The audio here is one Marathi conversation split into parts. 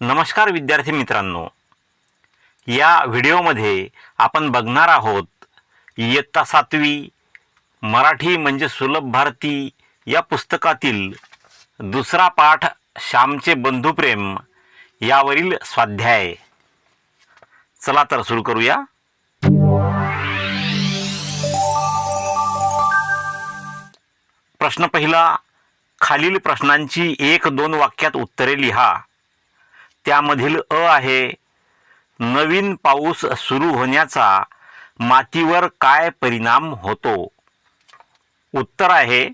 नमस्कार विद्यार्थी मित्रांनो. या व्हिडिओमध्ये आपण बघणार आहोत इयत्ता सातवी मराठी म्हणजे सुलभ भारती या पुस्तकातील दुसरा पाठ श्यामचे बंधुप्रेम यावरील स्वाध्याय. चला तर सुरू करूया. प्रश्न पहिला खालील प्रश्नांची एक दोन वाक्यात उत्तरे लिहा. त्यामधील अ आहे. नवीन पाऊस सुरू होण्याचा मातीवर काय परिणाम होतो? उत्तर आहे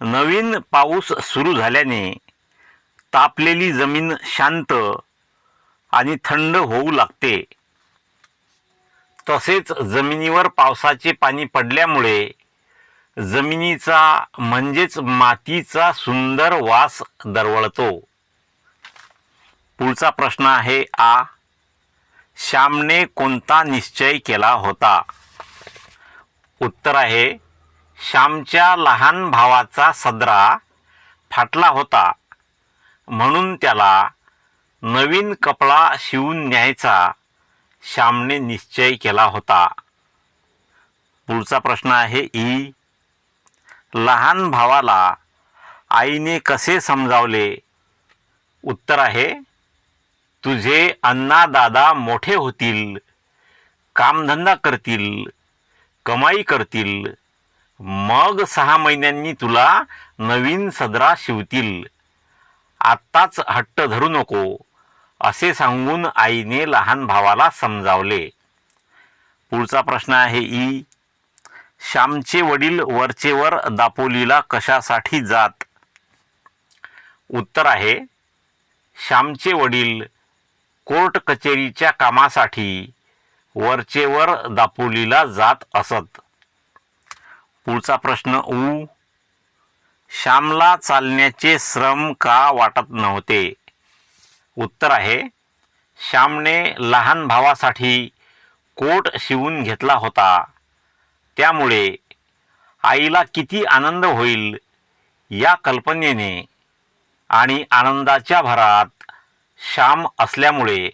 नवीन पाऊस सुरू झाल्याने तापलेली जमीन शांत आणि थंड होऊ लागते. तसेच जमिनीवर पावसाचे पाणी पडल्यामुळे जमिनीचा म्हणजेच मातीचा सुंदर वास दरवळतो. पुढचा प्रश्न आहे आ. श्यामने कोणता निश्चय केला होता? उत्तर आहे श्यामच्या लहान भावाचा सदरा फाटला होता. म्हणून त्याला नवीन कपडा शिवून न्यायचा श्यामने निश्चय केला होता. पुढचा प्रश्न आहे ई. लहान भावाला आईने कसे समजावले? उत्तर आहे तुझे अण्णा दादा मोठे होतील कामधंदा करतील कमाई करतील. मग सहा महिन्यांनी तुला नवीन सदरा शिवतील. आत्ताच हट्ट धरू नको असे सांगून आईने लहान भावाला समजावले. पुढचा प्रश्न आहे ई. श्यामचे वडील वरचेवर दापोलीला कशासाठी जात? उत्तर आहे श्यामचे वडील कोर्ट कचेरीच्या कामासाठी वरचेवर दापोलीला जात असत. पुढचा प्रश्न ऊ श्यामला चालण्याचे श्रम का वाटत नव्हते? उत्तर आहे श्यामने लहान भावासाठी कोट शिवून घेतला होता. त्यामुळे आईला किती आनंद होईल या कल्पनेने आणि आनंदाच्या भरात श्याम असल्यामुळे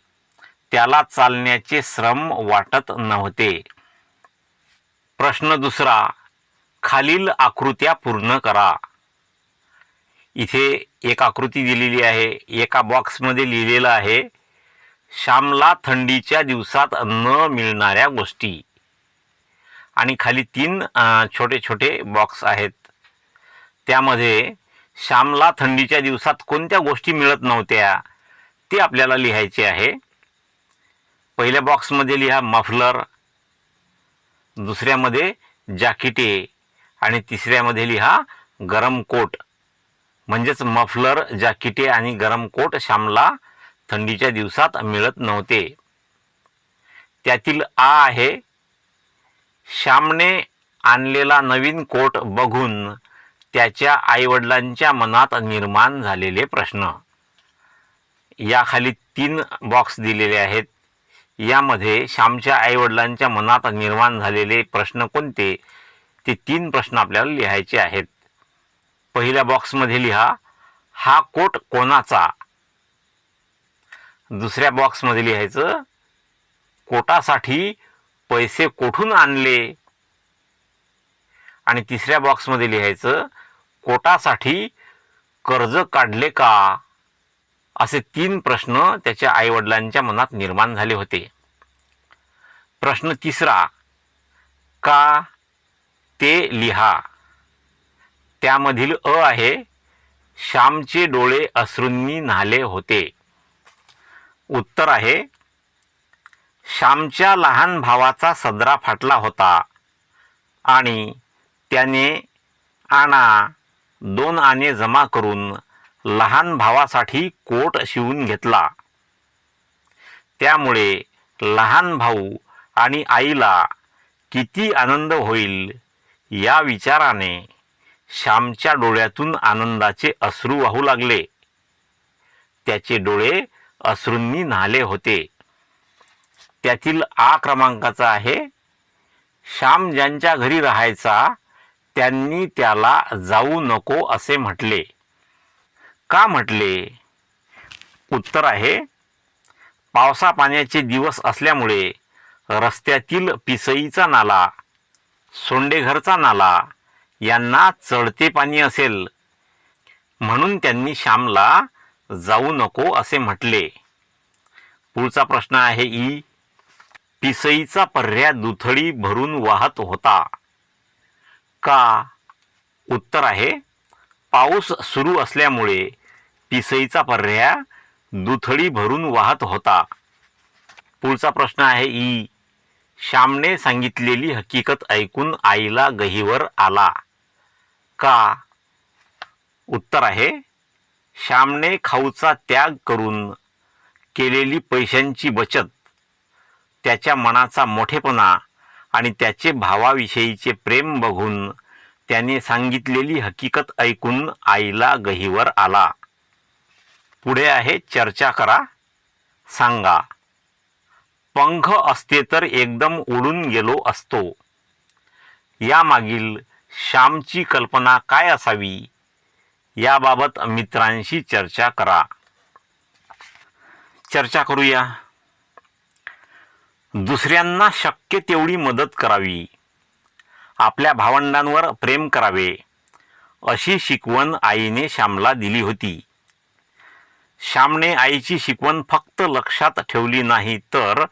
त्याला चालण्याचे श्रम वाटत नव्हते. प्रश्न दुसरा खालील आकृत्या पूर्ण करा. इथे एक आकृती दिलेली आहे एका बॉक्समध्ये लिहिलेलं आहे श्यामला थंडीच्या दिवसात न मिळणाऱ्या गोष्टी. आणि खाली तीन छोटे छोटे बॉक्स आहेत. त्यामध्ये श्यामला थंडीच्या दिवसात कोणत्या गोष्टी मिळत नव्हत्या? ते आपल्याला लिहायचे आहे. पहिल्या बॉक्समध्ये लिहा मफलर दुसऱ्यामध्ये जाकिटे आणि तिसऱ्यामध्ये लिहा गरम कोट. म्हणजेच मफलर जाकिटे आणि गरम कोट श्यामला थंडीच्या दिवसात मिळत नव्हते. त्यातील आ आहे श्यामने आणलेला नवीन कोट बघून त्याच्या आईवडिलांच्या मनात निर्माण झालेले प्रश्न. याखाली तीन बॉक्स दिलेले आहेत. यामध्ये श्यामच्या आईवडिलांच्या मनात निर्माण झालेले प्रश्न कोणते? ते तीन प्रश्न आपल्याला लिहायचे आहेत. पहिल्या बॉक्समध्ये लिहा हा कोट कोणाचा? दुसऱ्या बॉक्समध्ये लिहायचं कोटासाठी पैसे कोठून आणले? आणि तिसऱ्या बॉक्समध्ये लिहायचं कोटासाठी कर्ज काढले का? असे तीन प्रश्न त्याच्या आईवडिलांच्या मनात निर्माण झाले होते. प्रश्न तिसरा का ते लिहा? त्यामधील अ आहे श्यामचे डोळे अश्रूंनी न्हाले होते. उत्तर आहे श्यामच्या लहान भावाचा सदरा फाटला होता आणि त्याने आणा दोन आणे जमा करून लहान भावासाठी कोट शिवून घेतला. त्यामुळे लहान भाऊ आणि आईला किती आनंद होईल या विचाराने श्यामच्या डोळ्यातून आनंदाचे अश्रू वाहू लागले. त्याचे डोळे अश्रूंनी न्हाले होते. त्यातील आ क्रमांकाचा आहे श्याम ज्यांच्या घरी राहायचा त्यांनी त्याला जाऊ नको असे म्हटले. का म्हटले? उत्तर आहे पावसा पाण्याचे दिवस असल्यामुळे रस्त्यातील पिसईचा नाला सोंडेघरचा नाला यांना चढते पाणी असेल. म्हणून त्यांनी श्यामला जाऊ नको असे म्हटले. पुढचा प्रश्न आहे ई. पिसईचा पर्या दुथडी भरून वाहत होता. का? उत्तर आहे पाऊस सुरू असल्यामुळे पिसईचा पर्या दुथडी भरून वाहत होता. पुढचा प्रश्न आहे ई. श्यामने सांगितलेली हकीकत ऐकून आईला गहीवर आला. का? उत्तर आहे श्यामने खाऊचा त्याग करून केलेली पैशांची बचत त्याच्या मनाचा मोठेपणा आणि त्याचे भावाविषयीचे प्रेम बघून त्याने सांगितलेली हकीकत ऐकून आईला गहीवर आला. पुढे आहे चर्चा करा. सांगा पंख असते तर एकदम उडून गेलो असतो. यामागील श्यामची कल्पना काय असावी? याबाबत मित्रांशी चर्चा करा. चर्चा करूया. दुसऱ्यांना शक्य तेवढी मदत करावी. आपल्या भावंडांवर प्रेम करावे अशी शिकवण आईने श्यामला दिली होती. श्यामने आईची शिकवण फक्त लक्षात ठेवली नाही तर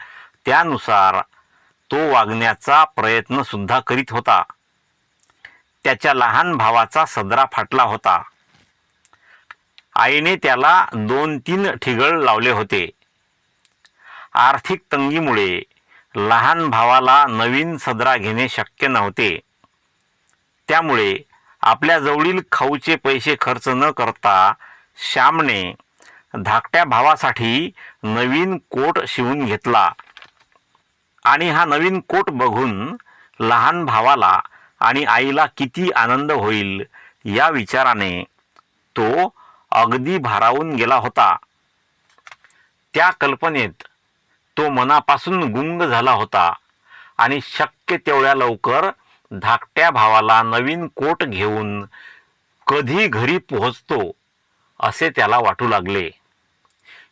त्यानुसार तो वागण्याचा प्रयत्नसुद्धा करीत होता. त्याच्या लहान भावाचा सदरा फाटला होता. आईने त्याला दोन तीन ठिगळ लावले होते. आर्थिक तंगीमुळे लहान भावाला नवीन सदरा घेणे शक्य नव्हते. त्यामुळे आपल्याजवळील खाऊचे पैसे खर्च न करता श्यामने धाकट्या भावासाठी नवीन कोट शिवून घेतला. आणि हा नवीन कोट बघून लहान भावाला आणि आईला किती आनंद होईल या विचाराने तो अगदी भारावून गेला होता. त्या कल्पनेत तो मनापासून गुंग झाला होता आणि शक्य तेवढ्या लवकर धाकट्या भावाला नवीन कोट घेऊन कधी घरी पोहोचतो असे त्याला वाटू लागले.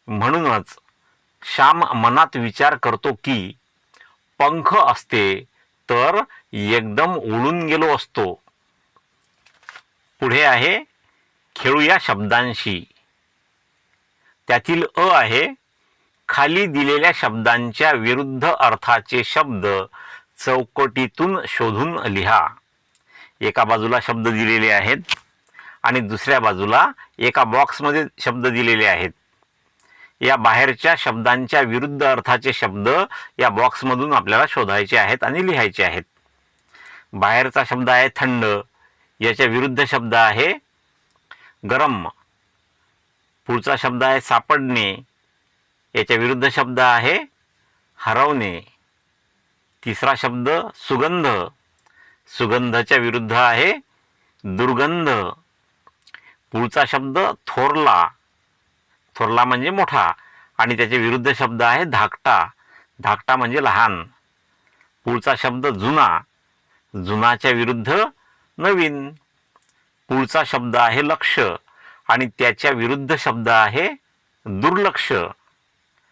म्हणूनच श्याम मनात विचार करतो की पंख असते तर एकदम उडून गेलो असतो. पुढे आहे खेळूया शब्दांशी. त्यातील अ आहे खाली दिलेल्या शब्दांच्या विरुद्ध अर्थाचे शब्द चौकटीतून शोधून लिहा. एका बाजूला शब्द दिलेले आहेत आणि दुसऱ्या बाजूला एका बॉक्समध्ये शब्द दिलेले आहेत. या बाहेरच्या शब्दांच्या विरुद्ध अर्थाचे शब्द या बॉक्समधून आपल्याला शोधायचे आहेत आणि लिहायचे आहेत. बाहेरचा शब्द आहे थंड याच्या विरुद्ध शब्द आहे गरम पुढचा शब्द आहे सापडणे याच्या विरुद्ध शब्द आहे हरवणे तिसरा शब्द सुगंध सुगंधाच्या विरुद्ध आहे दुर्गंध पुढचा शब्द थोरला थोरला म्हणजे मोठा आणि त्याचे विरुद्ध शब्द आहे धाकटा. धाकटा म्हणजे लहान. पुढचा शब्द जुना. जुनाच्या विरुद्ध नवीन. पुढचा शब्द आहे लक्ष आणि त्याच्या विरुद्ध शब्द आहे दुर्लक्ष.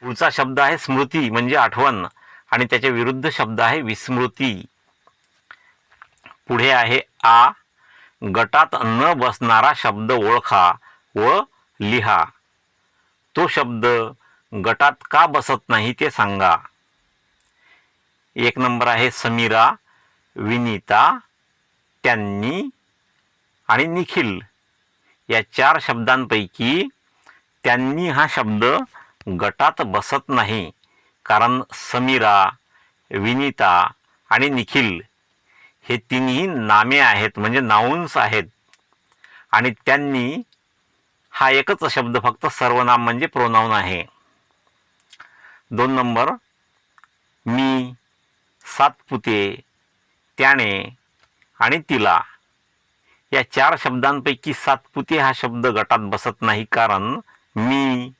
पुढचा शब्द आहे स्मृती म्हणजे आठवण आणि त्याच्या विरुद्ध शब्द आहे विस्मृती. पुढे आहे आ. गटात न बसणारा शब्द ओळखा व लिहा. तो शब्द गटात का बसत नाही ते सांगा. एक नंबर आहे समीरा विनीता त्यांनी आणि निखिल. या चार शब्दांपैकी त्यांनी हा शब्द गटात बसत नाही. कारण समीरा विनीता आणि निखिल हे तिन्ही नामे आहेत म्हणजे नाउन्स आहेत. आणि त्यांनी हा एकच शब्द फक्त सर्वनाम म्हणजे प्रोनाऊन आहे. दोन नंबर मी सातपुते त्याने आणि तिला. या चार शब्दांपैकी सातपुते हा शब्द गटात बसत नाही कारण मी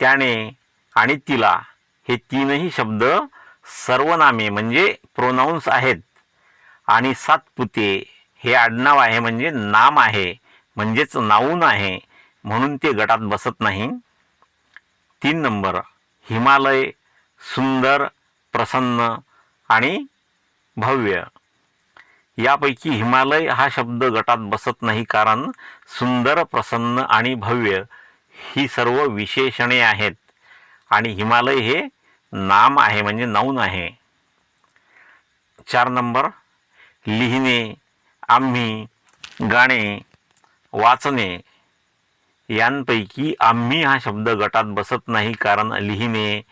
त्याने आणि तिला हे तीनही शब्द सर्वनामे म्हणजे प्रोनाऊन्स आहेत. आणि सातपुते हे आडनाव आहे म्हणजे नाम आहे म्हणजेच नाऊन आहे. म्हणून ते गटात बसत नाही. तीन नंबर हिमालय सुंदर प्रसन्न आणि भव्य. यापैकी हिमालय हा शब्द गटात बसत नाही कारण सुंदर प्रसन्न आणि भव्य ही सर्व विशेषणे आहेत. आणि हिमालय हे नाम आहे म्हणजे नाऊन आहे. चार नंबर लिहिणे आम्ही गाणे वाचणे यांपैकी आम्ही हा शब्द गटात बसत नाही कारण लिहिणे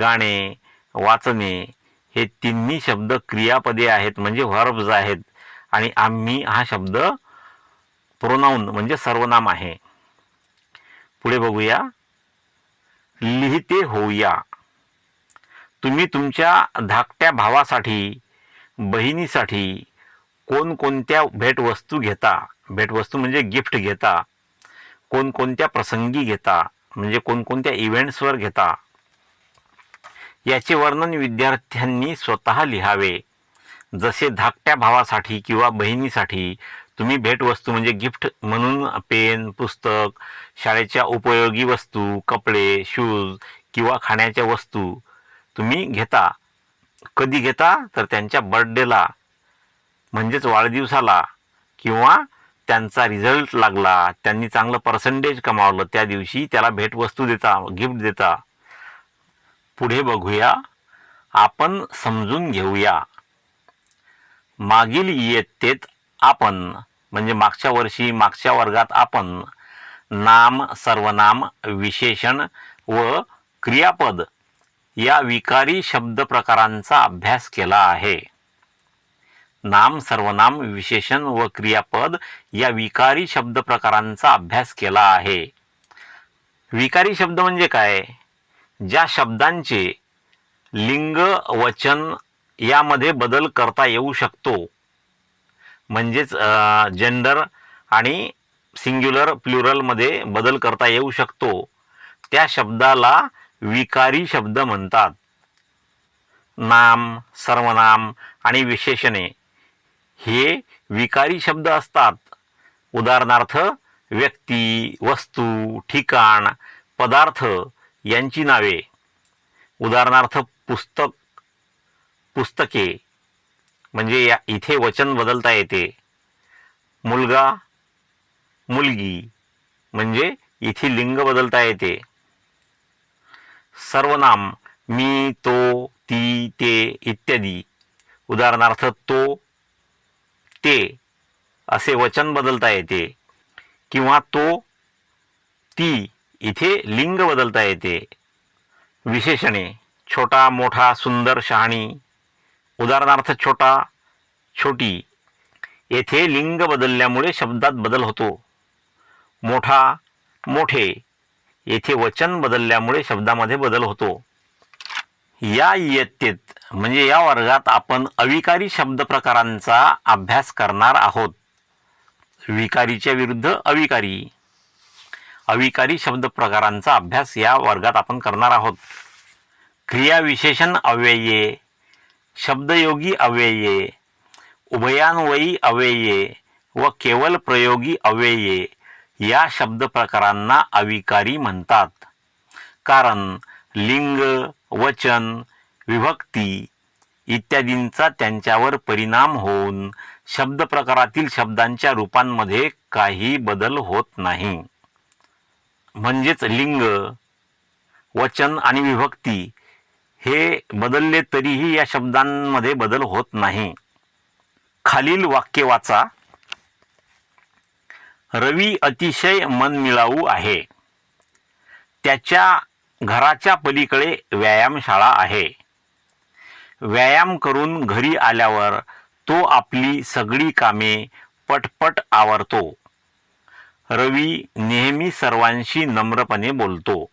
गाणे वाचणे हे तिन्ही शब्द क्रियापदे आहेत म्हणजे व्हर्ब्ज आहेत. आणि आम्ही हा शब्द प्रोनाऊन म्हणजे सर्वनाम आहे. पुढे बघूया. लिहिते होऊया. तुम्ही तुमच्या धाकट्या भावासाठी बहिणीसाठी कोणकोणत्या भेटवस्तू घेता? भेटवस्तू म्हणजे गिफ्ट घेता. कोणकोणत्या प्रसंगी घेता म्हणजे कोणकोणत्या इव्हेंट्सवर घेता याचे वर्णन विद्यार्थ्यांनी स्वतः लिहावे. जसे धाकट्या भावासाठी किंवा बहिणीसाठी तुम्ही भेटवस्तू म्हणजे गिफ्ट म्हणून पेन पुस्तक शाळेच्या उपयोगी वस्तू कपडे शूज किंवा खाण्याच्या वस्तू तुम्ही घेता. कधी घेता? तर त्यांच्या बर्थडेला म्हणजेच वाढदिवसाला किंवा त्यांचा रिझल्ट लागला त्यांनी चांगलं पर्सेंटेज कमावलं त्या दिवशी त्याला भेटवस्तू देता गिफ्ट देता. पुढे बघूया. आपण समजून घेऊया. मागील इयत्तेत आपण म्हणजे मागच्या वर्षी मागच्या वर्गात आपण नाम सर्वनाम विशेषण व क्रियापद या विकारी शब्द प्रकारांचा अभ्यास केला आहे. नाम सर्वनाम विशेषण व क्रियापद या विकारी शब्द प्रकारांचा अभ्यास केला आहे. विकारी शब्द म्हणजे काय? ज्या शब्दांचे लिंग वचन यामध्ये बदल करता येऊ शकतो. म्हणजेच जेंडर आणि सिंग्युलर प्लुरलमध्ये बदल करता येऊ शकतो. त्या शब्दाला विकारी शब्द म्हणतात. नाम सर्वनाम आणि विशेषणे हे विकारी शब्द असतात. उदाहरणार्थ व्यक्ती वस्तू ठिकाण पदार्थ यांची नावे. उदाहरणार्थ पुस्तक पुस्तके. म्हणजे या इथे वचन बदलता येते. मुलगा मुलगी. म्हणजे इथे लिंग बदलता येते. सर्वनाम मी तो ती ते इत्यादी. उदाहरणार्थ तो ते असे वचन बदलता येते. किंवा तो ती इथे लिंग बदलता येते. विशेषणे छोटा मोठा सुंदर शहाणी उदाहरणार्थ छोटा छोटी येथे लिंग बदलल्यामुळे शब्दात बदल होतो. मोठा मोठे येथे वचन बदलल्यामुळे शब्दामध्ये बदल होतो. या इयत्तेत म्हणजे या वर्गात आपण अविकारी शब्द प्रकारांचा अभ्यास करणार आहोत. विकारीच्या विरुद्ध अविकारी. अविकारी शब्द प्रकारांचा अभ्यास या वर्गात आपण करणार आहोत. क्रियाविशेषण अव्यये शब्दयोगी अव्यये उभयान्वयी अव्यये व केवल प्रयोगी अव्यये या शब्द प्रकारांना अविकारी म्हणतात. कारण लिंग वचन विभक्ती इत्यादींचा त्यांच्यावर परिणाम होऊन शब्द प्रकारातील शब्दांच्या रूपांमध्ये काही बदल होत नाही. म्हणजेच लिंग वचन आणि विभक्ती हे बदलले तरीही या शब्दांमध्ये बदल होत नाही. खालील वाक्य वाचा. रवी अतिशय मनमिळावू आहे. त्याच्या घराच्या पलीकडे व्यायामशाळा आहे. व्यायाम करून घरी आल्यावर तो आपली सगळी कामे पटपट आवरतो. रवी नेहमी सर्वांशी नम्रपणे बोलतो.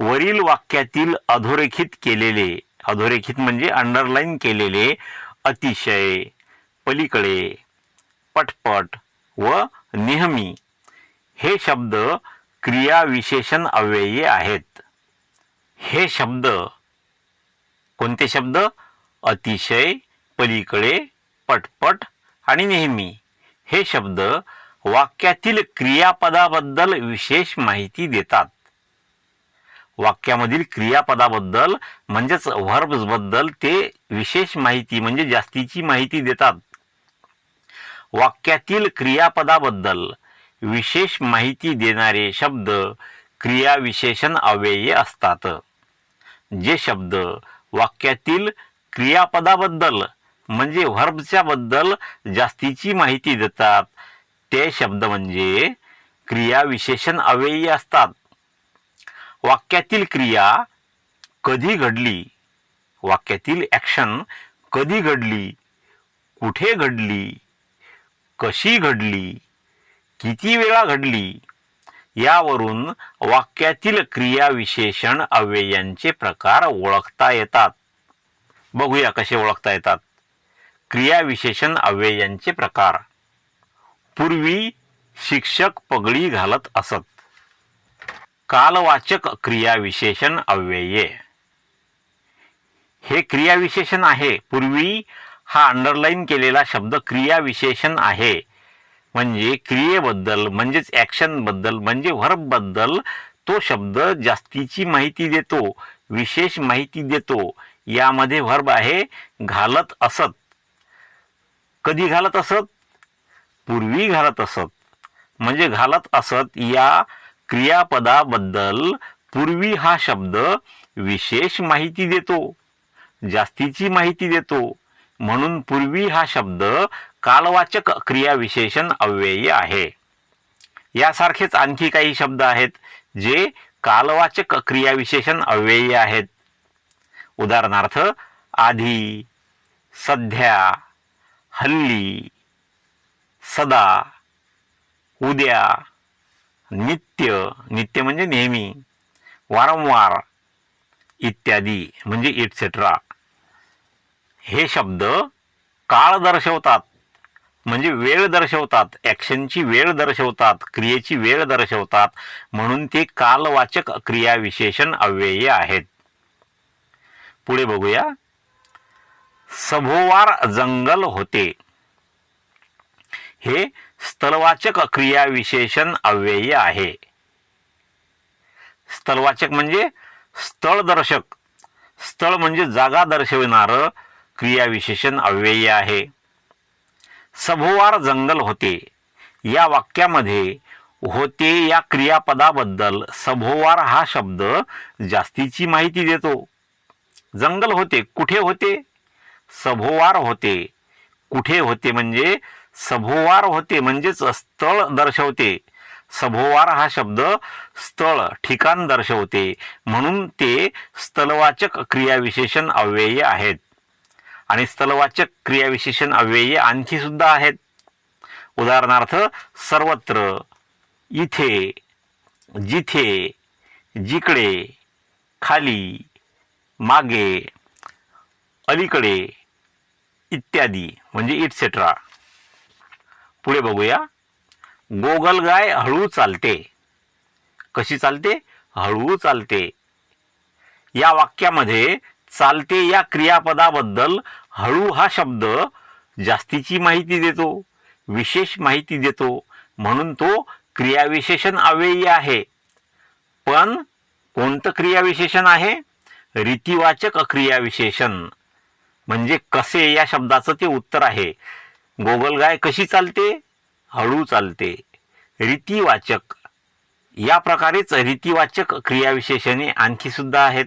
वरील वाक्यातील अधोरेखित केलेले अधोरेखित म्हणजे अंडरलाईन केलेले अतिशय पलीकडे पटपट व नेहमी हे शब्द क्रियाविशेषण अव्ययी आहेत. हे शब्द कोणते शब्द? अतिशय पलीकडे पटपट आणि नेहमी. हे शब्द वाक्यातील क्रियापदाबद्दल विशेष माहिती देतात. वाक्यामधील क्रियापदाबद्दल म्हणजेच व्हर्ब्सबद्दल ते विशेष माहिती म्हणजे जास्तीची माहिती देतात. वाक्यातील क्रियापदाबद्दल विशेष माहिती देणारे शब्द क्रियाविशेषण अव्यये असतात. जे शब्द वाक्यातील क्रियापदाबद्दल म्हणजे व्हर्बच्या बद्दल जास्तीची माहिती देतात ते शब्द म्हणजे क्रियाविशेषण अव्ययी असतात. वाक्यातील क्रिया कधी घडली? वाक्यातील ॲक्शन कधी घडली? कुठे घडली? कशी घडली? किती वेळा घडली यावरून वाक्यातील क्रियाविशेषण अव्ययांचे प्रकार ओळखता येतात. बघूया कसे ओळखता येतात. क्रियाविशेषण अव्ययांचे प्रकार. पूर्वी शिक्षक पगडी घालत असत. कालवाचक क्रियाविशेषण अव्यये. हे क्रियाविशेषण आहे. पूर्वी हा अंडरलाईन केलेला शब्द क्रियाविशेषण आहे. म्हणजे क्रियेबद्दल म्हणजेच ॲक्शनबद्दल म्हणजे व्हर्बबद्दल तो शब्द जास्तीची माहिती देतो विशेष माहिती देतो. यामध्ये व्हर्ब आहे घालत असत. कधी घालत असत? पूर्वी घालत असत. म्हणजे घालत असत या क्रियापदाबद्दल पूर्वी हा शब्द विशेष माहिती देतो जास्तीची माहिती देतो. म्हणून पूर्वी हा शब्द कालवाचक क्रियाविशेषण अव्ययी आहे. यासारखेच आणखी काही शब्द आहेत जे कालवाचक क्रियाविशेषण अव्ययी आहेत. उदाहरणार्थ आधी सध्या हल्ली सदा उद्या नित्य नित्य म्हणजे नेहमी वारंवार इत्यादी म्हणजे इटसेट्रा हे शब्द काळ दर्शवतात म्हणजे वेळ दर्शवतात ॲक्शनची वेळ दर्शवतात क्रियेची वेळ दर्शवतात म्हणून ते कालवाचक क्रियाविशेषण अव्यय आहेत. पुढे बघूया. सभोवार जंगल होते. हे स्थलवाचक क्रियाविशेषण अव्यय आहे. स्थलवाचक म्हणजे स्थळदर्शक स्थळ म्हणजे जागा दर्शविणारं क्रियाविशेषण अव्यय आहे. सभोवार जंगल होते. या वाक्यामध्ये होते या क्रियापदाबद्दल सभोवार हा शब्द जास्तीची माहिती देतो. जंगल होते कुठे होते? सभोवार होते. कुठे होते म्हणजे सभोवार होते म्हणजेच स्थळ दर्शवते. सभोवार हा शब्द स्थळ ठिकाण दर्शवते. म्हणून ते स्थलवाचक क्रियाविशेषण अव्यय आहेत. आणि स्थलवाचक क्रियाविशेषण अव्यय आणखी सुद्धा आहेत. उदाहरणार्थ सर्वत्र इथे जिथे जिकडे खाली मागे अलीकडे इत्यादी म्हणजे इटसेट्रा पुढे बघूया. गोगलगाय हळू चालते. कशी चालते? हळू चालते. या वाक्यामध्ये चालते या क्रियापदाबद्दल हळू हा शब्द जास्तीची माहिती देतो विशेष माहिती देतो म्हणून तो क्रियाविशेषण अव्ययी आहे. पण कोणतं क्रियाविशेषण आहे? रीतिवाचक अक्रियाविशेषण. म्हणजे कसे या शब्दाचं ते उत्तर आहे. गोगलगाय कशी चालते? हळू चालते. रीतिवाचक. या प्रकारेच रीतिवाचक क्रियाविशेषणे आणखी सुद्धा आहेत.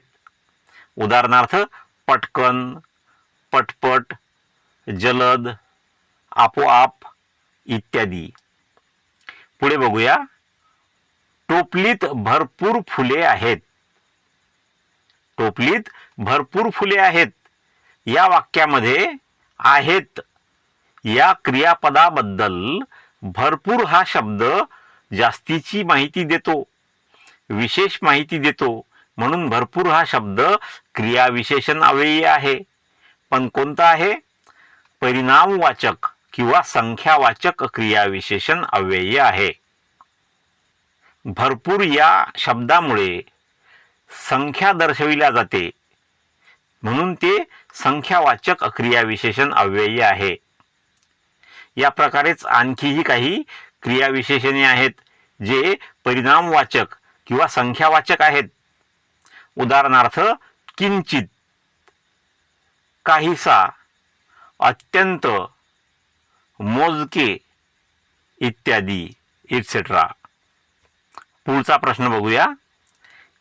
उदाहरणार्थ पटकन पटपट जलद आपोआप इत्यादी. पुढे बघूया. टोपलीत भरपूर फुले आहेत. टोपलीत भरपूर फुले आहेत. या वाक्यामध्ये आहेत. या क्रियापदाबद्दल भरपूर हा शब्द जास्तीची माहिती देतो. विशेष माहिती देतो. म्हणून भरपूर हा शब्द क्रियाविशेषण अव्ययी आहे. पण कोणतं आहे? परिणामवाचक किंवा संख्यावाचक क्रियाविशेषण अव्ययी आहे. भरपूर या शब्दामुळे संख्या दर्शविल्या जाते. म्हणून ते संख्यावाचक क्रियाविशेषण अव्ययी आहे. या प्रकारेच आणखीही काही क्रियाविशेषणे आहेत जे परिणामवाचक किंवा संख्यावाचक आहेत. उदाहरणार्थ किंचित काहीसा अत्यंत मोजके इत्यादी इट्सेट्रा पुढचा प्रश्न बघूया.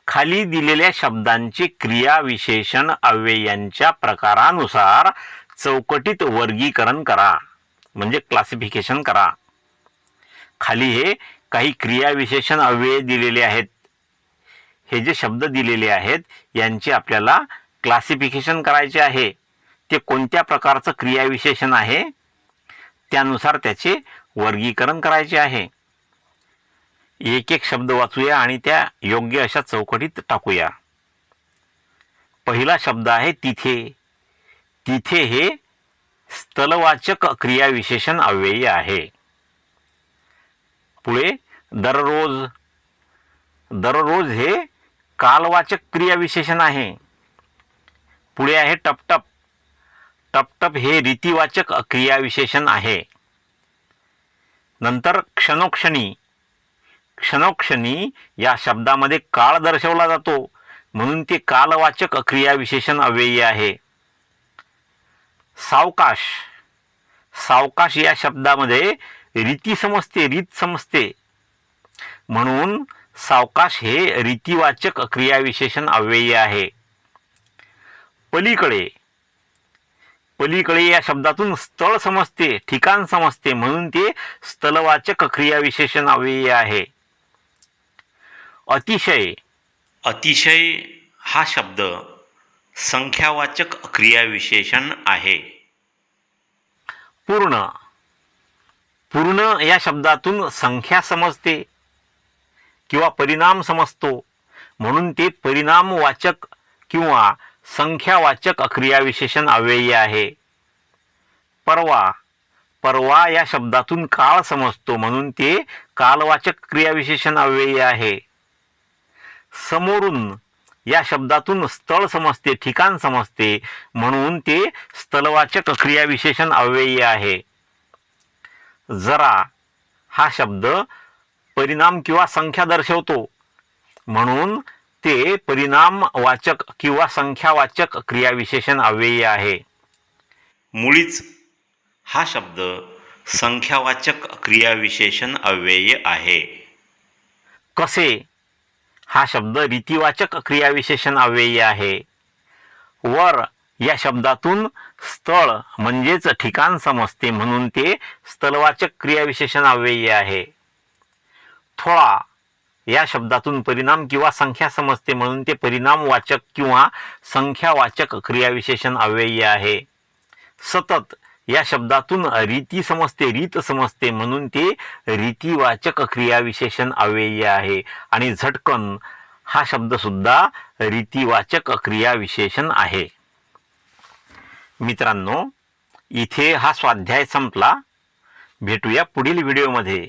खाली दिलेल्या शब्दांचे क्रियाविशेषण अव्ययांच्या प्रकारानुसार चौकटीत वर्गीकरण करा. म्हणजे क्लासिफिकेशन करा. खाली हे काही क्रियाविशेषण अव्यय दिलेले आहेत. हे जे शब्द दिलेले आहेत यांचे आपल्याला क्लासिफिकेशन करायचे आहे. ते कोणत्या प्रकारचं क्रियाविशेषण आहे? त्यानुसार त्याचे वर्गीकरण करायचे आहे. एक एक शब्द वाचूया आणि त्या योग्य अशा चौकटीत टाकूया. पहिला शब्द आहे तिथे. तिथे हे स्थलवाचक क्रियाविशेषण अव्यय आहे. पुढे दररोज. दररोज हे कालवाचक क्रियाविशेषण आहे. पुढे आहे टपटप. टपटप हे रीतिवाचक क्रियाविशेषण आहे. नंतर क्षणोक्षणी. क्षणोक्षणी या शब्दामध्ये काळ दर्शवला जातो. म्हणून ते कालवाचक क्रियाविशेषण अव्ययी आहे. सावकाश. सावकाश या शब्दामध्ये रीती समजते रीत समजते. म्हणून सावकाश हे रीतिवाचक क्रियाविशेषण अव्ययी आहे. पलीकडे पलीकडे या शब्दातून स्थळ समजते ठिकाण समजते म्हणून ते स्थलवाचक क्रियाविशेषण अव्ययी आहे. अतिशय अतिशय हा शब्द संख्यावाचक क्रियाविशेषण आहे. पूर्ण पूर्ण या शब्दातून संख्या समजते. किंवा परिणाम समजतो. म्हणून ते परिणामवाचक किंवा संख्यावाचक अक्रियाविशेषण अव्ययी आहे. परवा परवा या शब्दातून काळ समजतो म्हणून ते कालवाचक क्रियाविशेषण अव्ययी आहे. समोरून या शब्दातून स्थळ समजते ठिकाण समजते म्हणून ते स्थलवाचक क्रियाविशेषण अव्ययी आहे. जरा हा शब्द परिणाम किंवा संख्या दर्शवतो. म्हणून ते परिणामवाचक किंवा संख्यावाचक क्रियाविशेषण अव्ययी आहे. मुळीच हा शब्द संख्यावाचक क्रियाविशेषण अव्यय आहे. कसे? हा शब्द रीतिवाचक क्रियाविशेषण अव्ययी आहे. वर या शब्दातून स्थळ म्हणजेच ठिकाण समजते म्हणून ते स्थलवाचक क्रियाविशेषण अव्ययी आहे. थोडा या शब्दातून परिणाम किंवा संख्या समजते म्हणून ते परिणामवाचक किंवा संख्यावाचक क्रियाविशेषण अव्यय आहे. सतत या शब्दातून रीती समजते रीत समजते म्हणून ते रीतिवाचक क्रियाविशेषण अव्यय आहे. आणि झटकन हा शब्दसुद्धा रीतीवाचक रीतिवाचक क्रियाविशेषण आहे. मित्रांनो इथे हा स्वाध्याय संपला. भेटूया पुढील व्हिडिओमध्ये.